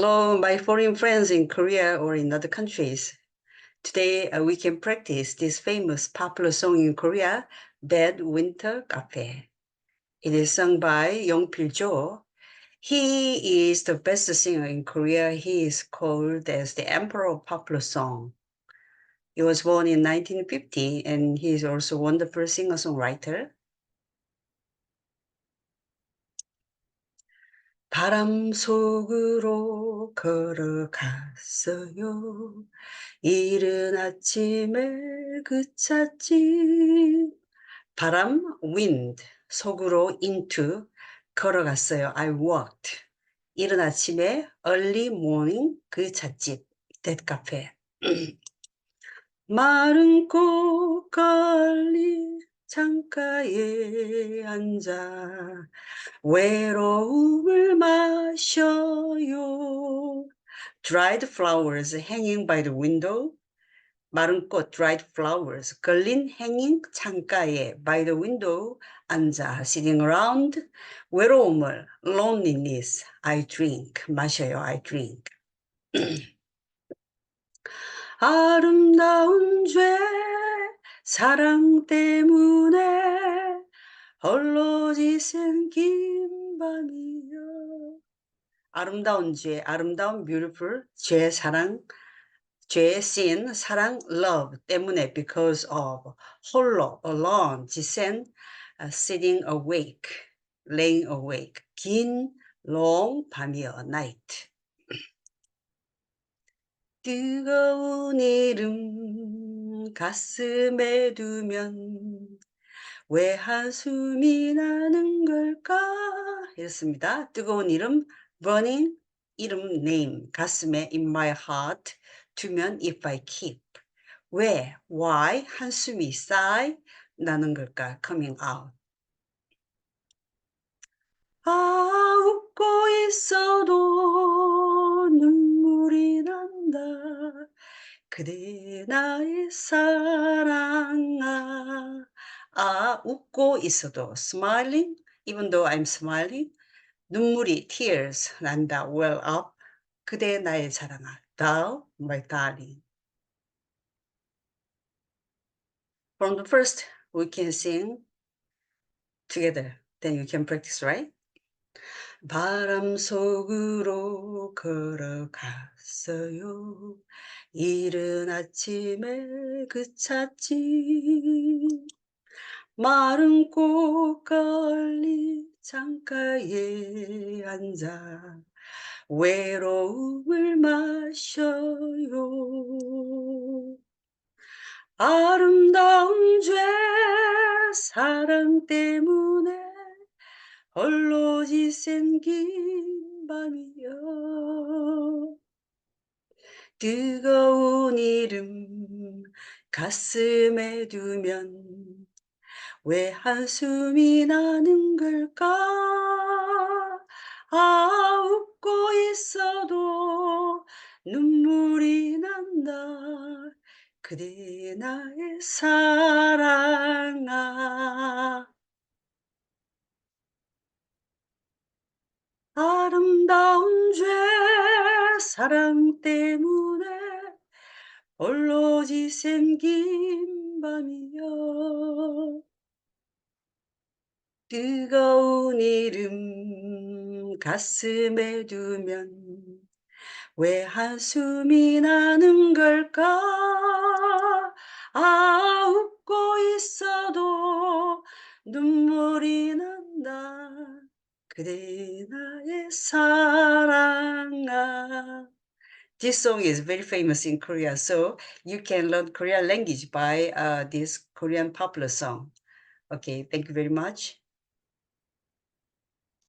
Hello, my foreign friends in Korea or in other countries. Today uh, we can practice this famous popular song in Korea, Bad Winter Cafe. It is sung by Yongpil Jo. He is the best singer in Korea. He is called as the Emperor of Popular Song. He was born in 1950 and he is also wonderful singer-songwriter. 바람 속으로 걸어갔어요. 이른 아침에 그쳤지. 바람, wind, 속으로 into, 걸어갔어요. I walked. 이른 아침에 early morning 그 찻집, that cafe. 마른 꽃갈리 창가에 앉아 외로움을 마셔요. Dried flowers hanging by the window. 마른 꽃, dried flowers. 걸린 hanging 창가에 by the window 앉아 sitting around. 외로움을 loneliness. I drink. 마셔요. I drink. 아름다운 죄 사랑 때문에 홀로 지샌 긴 밤이여 아름다운 죄 아름다운 beautiful 죄 사랑 죄 sin 사랑 love 때문에 because of 홀로 alone 지샌 uh, sitting awake laying awake 긴 long 밤이여 night 뜨거운 이름 가슴에 두면 왜 한숨이 나는? 이렇습니다. 뜨거운 이름 burning 이름 name 가슴에 in my heart 두면 if I keep 왜 why 한숨이 sigh 나는 걸까? coming out 아 웃고 있어도 눈물이 난다 그대 나의 사랑아 아 웃고 있어도 smiling even though I'm smiling 눈물이 tears 난다 well up 그대 나의 사랑아 thou my darling from the first we can sing together then you can practice right 바람 속으로 걸어갔어요. 이른 아침에 그쳤지. 마른 꽃갈리 창가에 앉아 외로움을 마셔요. 아름다운 죄 사랑 때문에 홀로 지샌 긴 밤이여 뜨거운 이름 가슴에 두면 왜 한숨이 나는 걸까? 아 웃고 있어도 눈물이 난다. 그대 나의 사랑아. 아름다운 죄 사랑 때문에 홀로 지샌 긴 밤이여 뜨거운 이름 가슴에 두면 왜 한숨이 나는 걸까 아 웃고 있어도 눈물이 난다 그대 나의 사랑아 This song is very famous in Korea, so you can learn Korean language by uh, this Korean popular song. Okay, thank you very much.